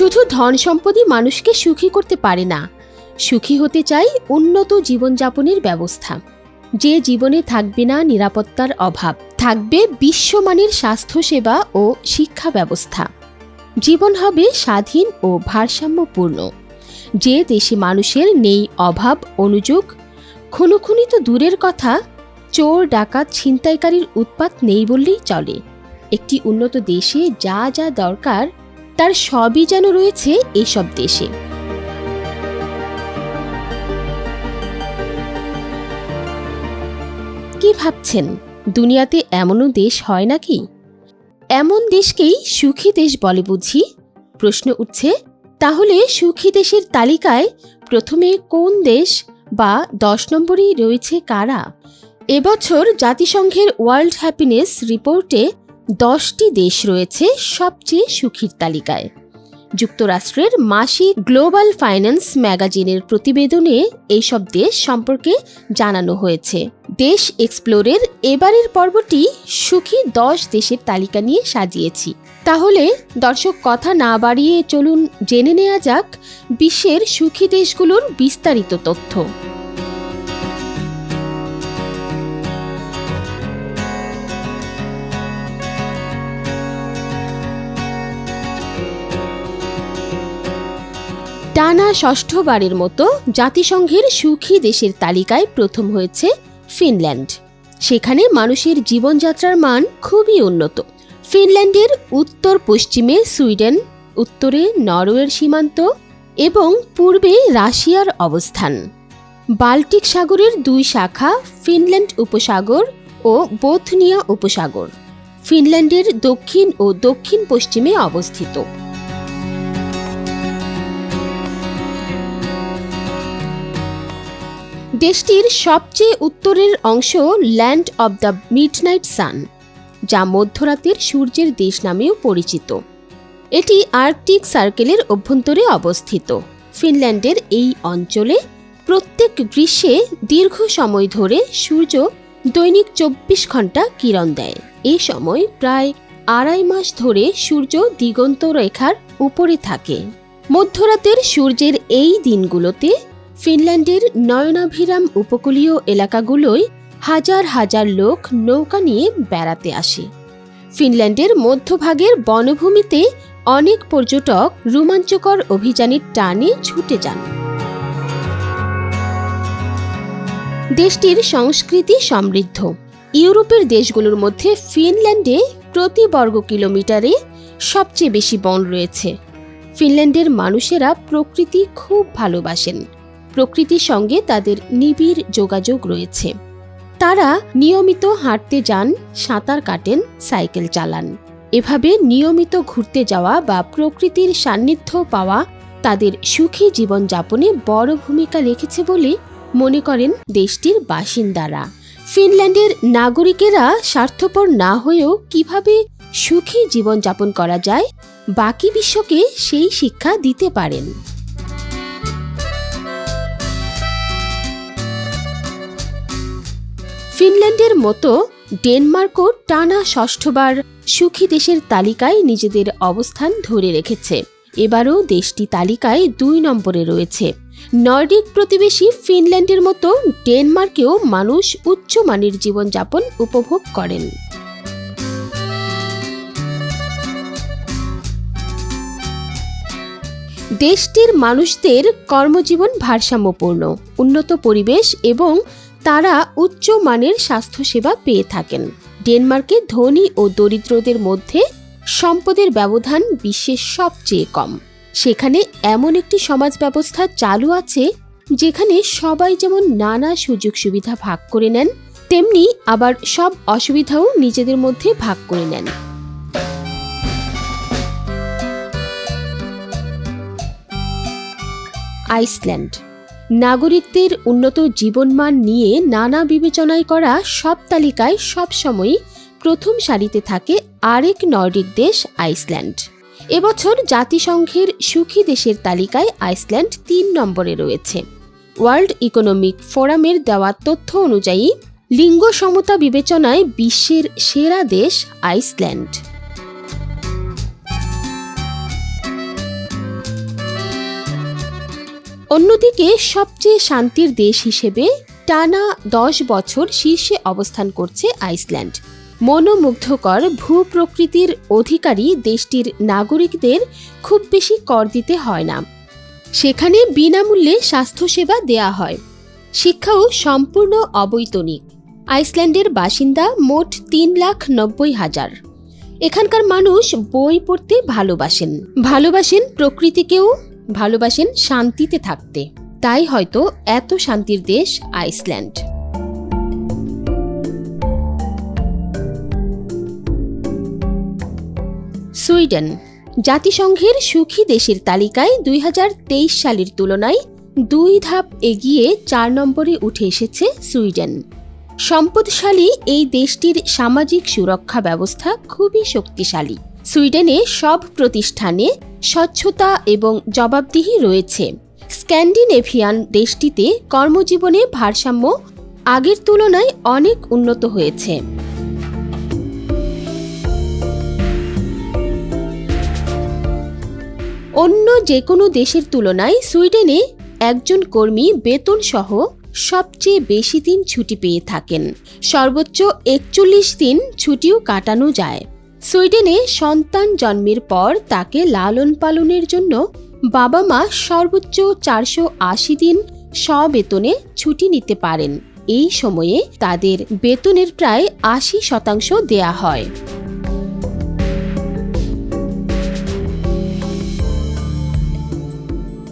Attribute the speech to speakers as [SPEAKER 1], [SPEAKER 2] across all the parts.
[SPEAKER 1] শুধু ধন সম্পদই মানুষকে সুখী করতে পারে না। সুখী হতে চাই উন্নত জীবনযাপনের ব্যবস্থা। যে জীবনে থাকবে না নিরাপত্তার অভাব, থাকবে বিশ্বমানের স্বাস্থ্যসেবা ও শিক্ষা ব্যবস্থা। জীবন হবে স্বাধীন ও ভারসাম্যপূর্ণ। যে দেশে মানুষের নেই অভাব, অনুযোগ খুনোখুনি তো দূরের কথা, চোর, ডাকাত, ছিনতাইকারীর উৎপাত নেই বললেই চলে। একটি উন্নত দেশে যা যা দরকার তার সবই যেন রয়েছে এসব দেশে। কি ভাবছেন? দুনিয়াতে এমনও দেশ হয় নাকি? এমন দেশকেই সুখী দেশ বলে বুঝি। প্রশ্ন উঠছে, তাহলে সুখী দেশের তালিকায় প্রথমে কোন দেশ বা দশ নম্বরেই রয়েছে কারা? এবছর জাতিসংঘের ওয়ার্ল্ড হ্যাপিনেস রিপোর্টে দশটি দেশ রয়েছে সবচেয়ে সুখীর তালিকায়। যুক্তরাষ্ট্রের মাসিক গ্লোবাল ফাইন্যান্স ম্যাগাজিনের প্রতিবেদনে এইসব দেশ সম্পর্কে জানানো হয়েছে। দেশ এক্সপ্লোরের এবারের পর্বটি সুখী দশ দেশের তালিকা নিয়ে সাজিয়েছি। তাহলে দর্শক, কথা না বাড়িয়ে চলুন, জেনে নেওয়া যাক বিশ্বের সুখী দেশগুলোর বিস্তারিত তথ্য। টানা ষষ্ঠবারের মতো জাতিসংঘের সুখী দেশের তালিকায় প্রথম হয়েছে ফিনল্যান্ড। সেখানে মানুষের জীবনযাত্রার মান খুবই উন্নত। ফিনল্যান্ডের উত্তর পশ্চিমে সুইডেন, উত্তরে নরওয়ের সীমান্ত এবং পূর্বে রাশিয়ার অবস্থান। বাল্টিক সাগরের দুই শাখা ফিনল্যান্ড উপসাগর ও বোথনিয়া উপসাগর। ফিনল্যান্ডের দক্ষিণ ও দক্ষিণ পশ্চিমে অবস্থিত। দেশটির সবচেয়ে উত্তরের অংশ land of the midnight sun, যা মধ্যরাতের সূর্যের দেশ নামেও পরিচিত। এটি আর্কটিক সার্কেলের অভ্যন্তরে অবস্থিত। ফিনল্যান্ডের এই অঞ্চলে প্রত্যেক গ্রীষ্মে দীর্ঘ সময় ধরে সূর্য দৈনিক চব্বিশ ঘণ্টা কিরণ দেয়। এই সময় প্রায় আড়াই মাস ধরে সূর্য দিগন্ত রেখার উপরে থাকে। মধ্যরাতের সূর্যের এই দিনগুলোতে ফিনল্যান্ডের নয়নাভিরাম উপকূলীয় এলাকাগুলোয় হাজার হাজার লোক নৌকা নিয়ে বেড়াতে আসে। ফিনল্যান্ডের মধ্যভাগের বনভূমিতে অনেক পর্যটক রোমাঞ্চকর অভিযানের টানে ছুটে যান। দেশটির সংস্কৃতি সমৃদ্ধ। ইউরোপের দেশগুলোর মধ্যে ফিনল্যান্ডে প্রতি বর্গ কিলোমিটারে সবচেয়ে বেশি বন রয়েছে। ফিনল্যান্ডের মানুষেরা প্রকৃতি খুব ভালোবাসেন। প্রকৃতির সঙ্গে তাদের নিবিড় যোগাযোগ রয়েছে। তারা নিয়মিত হাঁটতে যান, সাঁতার কাটেন, সাইকেল চালান। এভাবে নিয়মিত ঘুরতে যাওয়া বা প্রকৃতির সান্নিধ্য পাওয়া তাদের সুখী জীবনযাপনে বড় ভূমিকা রেখেছে বলে মনে করেন দেশটির বাসিন্দারা। ফিনল্যান্ডের নাগরিকেরা স্বার্থপর না হয়েও কীভাবে সুখী জীবনযাপন করা যায়, বাকি বিশ্বকে সেই শিক্ষা দিতে পারেন। ফিনল্যান্ডের মতো ডেনমার্কও টানা ষষ্ঠবার সুখী দেশের তালিকায় নিজেদের অবস্থান ধরে রেখেছে। এবারও দেশটি তালিকায় দুই নম্বরে রয়েছে। নর্ডিক প্রতিবেশী ফিনল্যান্ডের মতো ডেনমার্কেও মানুষ উচ্চমানের জীবনযাপন উপভোগ করেন। দেশটির মানুষদের কর্মজীবন ভারসাম্যপূর্ণ, উন্নত পরিবেশ এবং তারা উচ্চ মানের স্বাস্থ্যসেবা পেয়ে থাকেন। ডেনমার্কে ধনী ও দরিদ্রদের মধ্যে সম্পদের ব্যবধান বিশ্বের সবচেয়ে কম। সেখানে এমন একটি সমাজ ব্যবস্থা চালু আছে, যেখানে সবাই যেমন নানা সুযোগ সুবিধা ভাগ করে নেন, তেমনি আবার সব অসুবিধাও নিজেদের মধ্যে ভাগ করে নেন। আইসল্যান্ড নাগরিকদের উন্নত জীবনমান নিয়ে নানা বিবেচনায় করা সব তালিকায় সবসময়ই প্রথম সারিতে থাকে আরেক নর্ডিক দেশ আইসল্যান্ড। এবছর জাতিসংঘের সুখী দেশের তালিকায় আইসল্যান্ড তিন নম্বরে রয়েছে। ওয়ার্ল্ড ইকোনমিক ফোরামের দেওয়া তথ্য অনুযায়ী লিঙ্গ সমতা বিবেচনায় বিশ্বের সেরা দেশ আইসল্যান্ড। অন্যদিকে সবচেয়ে শান্তির দেশ হিসেবে টানা দশ বছর শীর্ষে অবস্থান করছে আইসল্যান্ড। মনোমুগ্ধকর ভূপ্রকৃতির অধিকারী দেশটির নাগরিকদের খুব বেশি কর দিতে হয় না। সেখানে বিনামূল্যে স্বাস্থ্যসেবা দেয়া হয়। শিক্ষাও সম্পূর্ণ অবৈতনিক। আইসল্যান্ডের বাসিন্দা মোট তিন লাখ নব্বই হাজার। এখানকার মানুষ বই পড়তে ভালোবাসেন। ভালোবাসেন প্রকৃতিকেও ভালোবাসেন শান্তিতে থাকতে। তাই হয়তো এত শান্তির দেশ আইসল্যান্ড। সুইডেন, জাতিসংঘের সুখী দেশের তালিকায় দুই হাজার তেইশ সালের তুলনায় দুই ধাপ এগিয়ে চার নম্বরে উঠে এসেছে সুইডেন। সম্পদশালী এই দেশটির সামাজিক সুরক্ষা ব্যবস্থা খুবই শক্তিশালী। সুইডেনে সব প্রতিষ্ঠানে স্বচ্ছতা এবং জবাবদিহি রয়েছে। স্ক্যান্ডিনেভিয়ান দেশটিতে কর্মজীবনে ভারসাম্য আগের তুলনায় অনেক উন্নত হয়েছে। অন্য যে কোনো দেশের তুলনায় সুইডেনে একজন কর্মী বেতন সহ সবচেয়ে বেশি দিন ছুটি পেয়ে থাকেন। সর্বোচ্চ একচল্লিশ দিন ছুটিও কাটানো যায়। সুইডেনে সন্তান জন্মের পর তাকে লালন পালনের জন্য বাবা মা সর্বোচ্চ চারশো আশি দিন স্ববেতনে ছুটি নিতে পারেন। এই সময়ে তাদের বেতনের প্রায় আশি শতাংশ দেয়া হয়।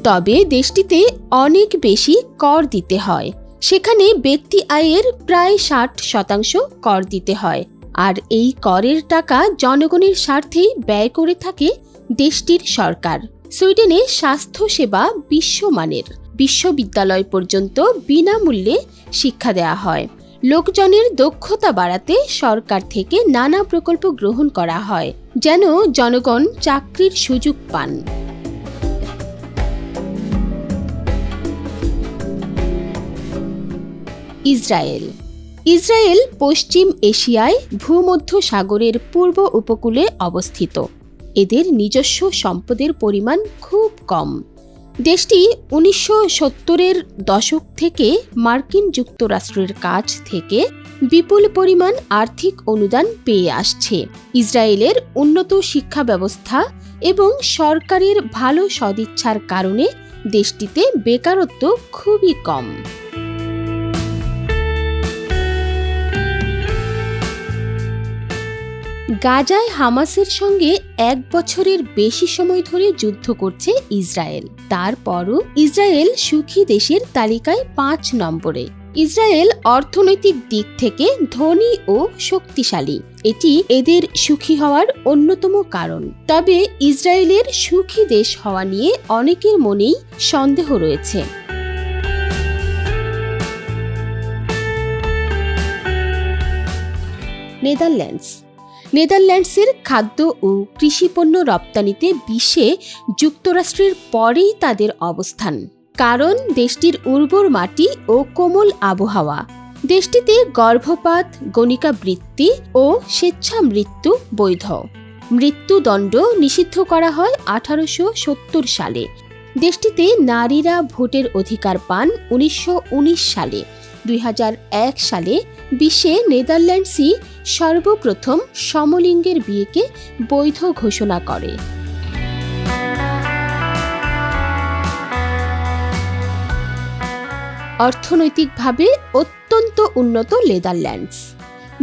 [SPEAKER 1] তবে দেশটিতে অনেক বেশি কর দিতে হয়। সেখানে ব্যক্তি আয়ের প্রায় ষাট শতাংশ কর দিতে হয়। আর এই করের টাকা জনগণের স্বার্থেই ব্যয় করে থাকে দেশটির সরকার। সুইডেনে স্বাস্থ্যসেবা বিশ্বমানের। বিশ্ববিদ্যালয় পর্যন্ত বিনামূল্যে শিক্ষা দেওয়া হয়। লোকজনের দক্ষতা বাড়াতে সরকার থেকে নানা প্রকল্প গ্রহণ করা হয়, যেন জনগণ চাকরির সুযোগ পান। ইসরায়েল ইসরায়েল পশ্চিম এশিয়ায় ভূমধ্য সাগরের পূর্ব উপকূলে অবস্থিত। এদের নিজস্ব সম্পদের পরিমাণ খুব কম। দেশটি উনিশশো সত্তরের দশক থেকে মার্কিন যুক্তরাষ্ট্রের কাছ থেকে বিপুল পরিমাণ আর্থিক অনুদান পেয়ে আসছে। ইসরায়েলের উন্নত শিক্ষা ব্যবস্থা এবং সরকারের ভালো সদিচ্ছার কারণে দেশটিতে বেকারত্ব খুবই কম। গাজায় হামাসের সঙ্গে এক বছরের বেশি সময় ধরে যুদ্ধ করছে ইসরায়েল। তারপরও ইসরায়েল সুখী দেশের তালিকায় পাঁচ নম্বরে। ইসরায়েল অর্থনৈতিক দিক থেকে ধনী ও শক্তিশালী। এটি এদের সুখী হওয়ার অন্যতম কারণ। তবে ইসরায়েলের সুখী দেশ হওয়া নিয়ে অনেকের মনেই সন্দেহ রয়েছে। নেদারল্যান্ডস নেদারল্যান্ডসের খাদ্য ও কৃষিপণ্য রপ্তানিতে বিশ্বে যুক্তরাষ্ট্রের পরেই তাদের অবস্থান। কারণ দেশটির উর্বর মাটি ও কোমল আবহাওয়া। দেশটিতে গর্ভপাত গণিকা বৃত্তি ও স্বেচ্ছা মৃত্যু বৈধ। মৃত্যুদণ্ড নিষিদ্ধ করা হয় আঠারোশো সত্তর সালে। দেশটিতে নারীরা ভোটের অধিকার পান উনিশশো উনিশ সালে। দুই হাজার এক সালে বিশ্বে নেদারল্যান্ডসই সর্বপ্রথম সমলিঙ্গের বিয়েকে বৈধ ঘোষণা করে। অর্থনৈতিকভাবে অত্যন্ত উন্নত নেদারল্যান্ডস।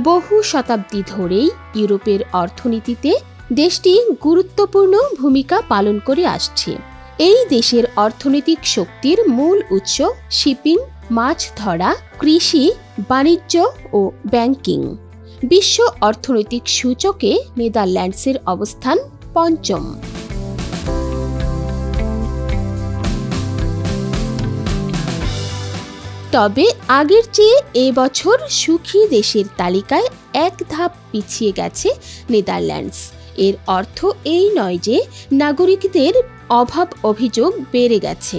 [SPEAKER 1] বহু শতাব্দী ধরেই ইউরোপের অর্থনীতিতে দেশটি গুরুত্বপূর্ণ ভূমিকা পালন করে আসছে। এই দেশের অর্থনৈতিক শক্তির মূল উৎস শিপিং, মাছ ধরা, কৃষি, বাণিজ্য ও ব্যাংকিং। বিশ্ব অর্থনৈতিক সূচকে নেদারল্যান্ডসের অবস্থান পঞ্চম। তবে আগের চেয়ে এবছর সুখী দেশের তালিকায় এক ধাপ পিছিয়ে গেছে নেদারল্যান্ডস। এর অর্থ এই নয় যে নাগরিকদের অভাব অভিযোগ বেড়ে গেছে,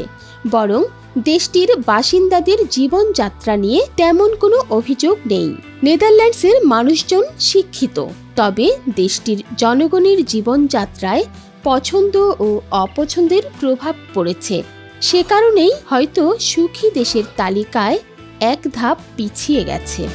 [SPEAKER 1] বরং দেশটির বাসিন্দাদের জীবনযাত্রা নিয়ে তেমন কোনো অভিযোগ নেই। নেদারল্যান্ডসের মানুষজন শিক্ষিত, তবে দেশটির জনগণের জীবনযাত্রায় পছন্দ ও অপছন্দের প্রভাব পড়েছে। সে কারণেই হয়তো সুখী দেশের তালিকায় এক ধাপ পিছিয়ে গেছে।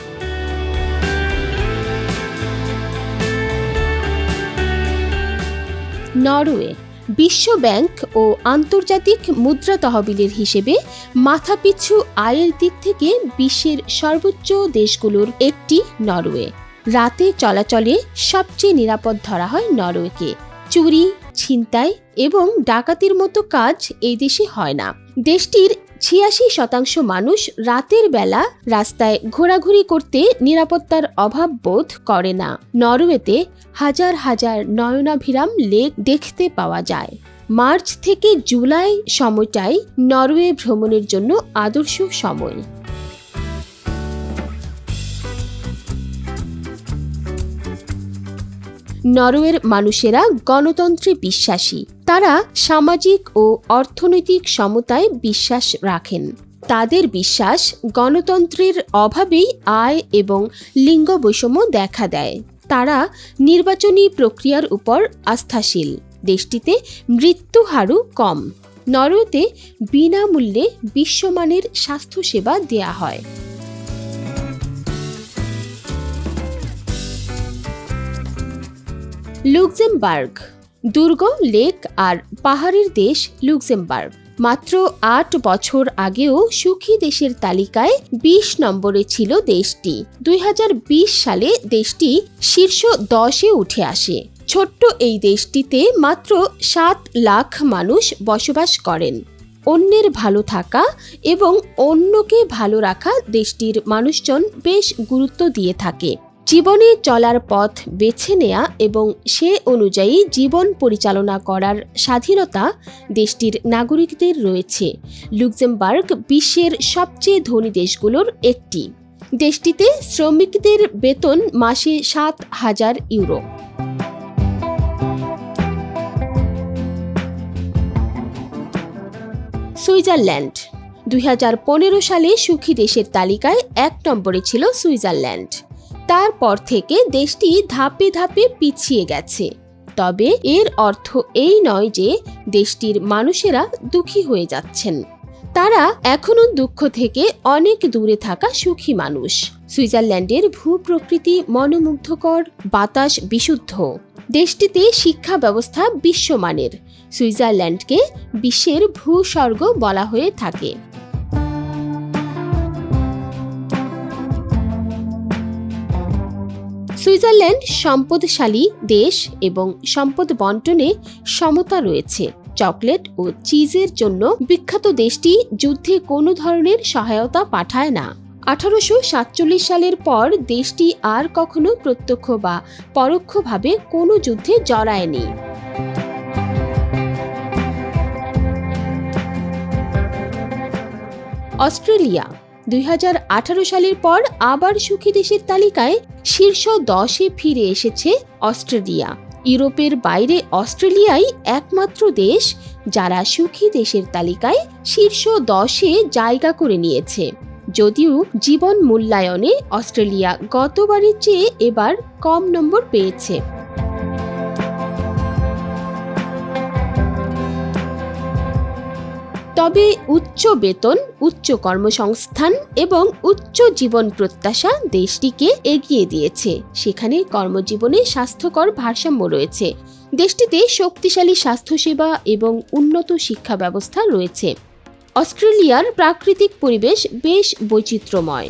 [SPEAKER 1] নরওয়ে বিশ্ব ব্যাংক ও আন্তর্জাতিক মুদ্রা তহবিলের হিসেবে মাথাপিছু আয়ের দিক থেকে বিশ্বের সর্বোচ্চ দেশগুলোর একটি নরওয়ে। রাতে চলাচলে সবচেয়ে নিরাপদ ধরা হয় নরওয়েকে। চুরি, ছিনতাই এবং ডাকাতির মতো কাজ এই দেশে হয় না। দেশটির ছিয়াশি শতাংশ মানুষ রাতের বেলা রাস্তায় ঘোরাঘুরি করতে নিরাপত্তার অভাব বোধ করে না। নরওয়েতে হাজার হাজার নয়নাভিরাম লেক দেখতে পাওয়া যায়। মার্চ থেকে জুলাই সময়টাই নরওয়ে ভ্রমণের জন্য আদর্শ সময়। নরওয়ের মানুষেরা গণতন্ত্রে বিশ্বাসী। তারা সামাজিক ও অর্থনৈতিক সমতায় বিশ্বাস রাখেন। তাদের বিশ্বাস গণতন্ত্রের অভাবেই আয় এবং লিঙ্গ বৈষম্য দেখা দেয়। তারা নির্বাচনী প্রক্রিয়ার উপর আস্থাশীল। দেশটিতে মৃত্যু হারও কম। নরওয়েতে বিনামূল্যে বিশ্বমানের স্বাস্থ্যসেবা দেয়া হয়। লুক্সেমবার্গ। দুর্গ, লেক আর পাহাড়ের দেশ লুক্সেমবার্গ। মাত্র আট বছর আগেও সুখী দেশের তালিকায় ২০ নম্বরে ছিল দেশটি। দুই হাজার বিশ সালে দেশটি শীর্ষ দশে উঠে আসে। ছোট্ট এই দেশটিতে মাত্র সাত লাখ মানুষ বসবাস করেন। অন্যের ভালো থাকা এবং অন্যকে ভালো রাখা দেশটির মানুষজন বেশ গুরুত্ব দিয়ে থাকে। জীবনে চলার পথ বেছে নেয়া এবং সে অনুযায়ী জীবন পরিচালনা করার স্বাধীনতা দেশটির নাগরিকদের রয়েছে। লুক্সেমবার্গ বিশ্বের সবচেয়ে ধনী দেশগুলোর একটি। দেশটিতে শ্রমিকদের বেতন মাসে সাত হাজার ইউরো। সুইজারল্যান্ড। দুই হাজার পনেরো সালে সুখী দেশের তালিকায় এক নম্বরে ছিল সুইজারল্যান্ড। তারপর থেকে দেশটি ধাপে ধাপে পিছিয়ে গেছে। তবে এর অর্থ এই নয় যে দেশটির মানুষেরা দুঃখী হয়ে যাচ্ছেন। তারা এখনও দুঃখ থেকে অনেক দূরে থাকা সুখী মানুষ। সুইজারল্যান্ডের ভূপ্রকৃতি মনোমুগ্ধকর, বাতাস বিশুদ্ধ। দেশটিতে শিক্ষা ব্যবস্থা বিশ্বমানের। সুইজারল্যান্ডকে বিশ্বের ভূস্বর্গ বলা হয়ে থাকে। সুইজারল্যান্ড সম্পদশালী দেশ এবং সম্পদ বন্টনে সমতা রয়েছে। চকলেট ও চিজের জন্য বিখ্যাত দেশটি যুদ্ধে কোনো ধরনের সহায়তা পাঠায় না। আঠারোশো সাতচল্লিশ সালের পর দেশটি আর কখনো প্রত্যক্ষ বা পরোক্ষভাবে কোনো যুদ্ধে জড়ায়নি। অস্ট্রেলিয়া দুই হাজার আঠারো সালের পর আবার সুখী দেশের তালিকায় শীর্ষ দশে ফিরে এসেছে অস্ট্রেলিয়া। ইউরোপের বাইরে অস্ট্রেলিয়াই একমাত্র দেশ যারা সুখী দেশের তালিকায় শীর্ষ দশে জায়গা করে নিয়েছে। যদিও জীবন মূল্যায়নে অস্ট্রেলিয়া গতবারের চেয়ে এবার কম নম্বর পেয়েছে। তবে উচ্চ বেতন, উচ্চ কর্মসংস্থান এবং উচ্চ জীবন প্রত্যাশা দেশটিকে এগিয়ে দিয়েছে। সেখানে কর্মজীবনে স্বাস্থ্যকর ভারসাম্য রয়েছে। দেশটিতে শক্তিশালী স্বাস্থ্যসেবা এবং উন্নত শিক্ষা ব্যবস্থা রয়েছে। অস্ট্রেলিয়ার প্রাকৃতিক পরিবেশ বেশ বৈচিত্র্যময়।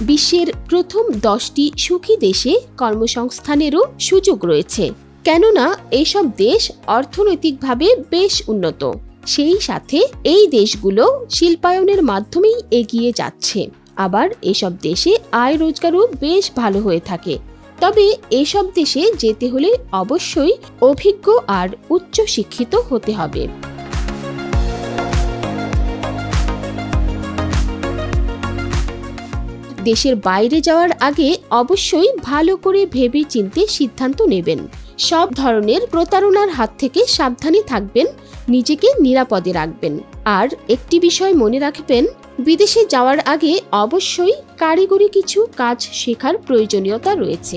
[SPEAKER 1] বিশ্বের প্রথম দশটি সুখী দেশে কর্মসংস্থানেরও সুযোগ রয়েছে। কেননা এইসব দেশ অর্থনৈতিকভাবে বেশ উন্নত। সেই সাথে এই দেশগুলো শিল্পায়নের মাধ্যমেই এগিয়ে যাচ্ছে। আবার এসব দেশে আয় রোজগারও বেশ ভালো হয়ে থাকে। তবে এসব দেশে যেতে হলে অবশ্যই অভিজ্ঞ আর উচ্চ শিক্ষিত হতে হবে। দেশের বাইরে যাওয়ার আগে অবশ্যই ভালো করে ভেবে চিনতে সিদ্ধান্ত নেবেন। সব ধরনের প্রতারণার হাত থেকে সাবধানে থাকবেন, নিজেকে নিরাপদে রাখবেন। আর একটি বিষয় মনে রাখবেন, বিদেশে যাওয়ার আগে অবশ্যই কারিগরি কিছু কাজ শেখার প্রয়োজনীয়তা রয়েছে।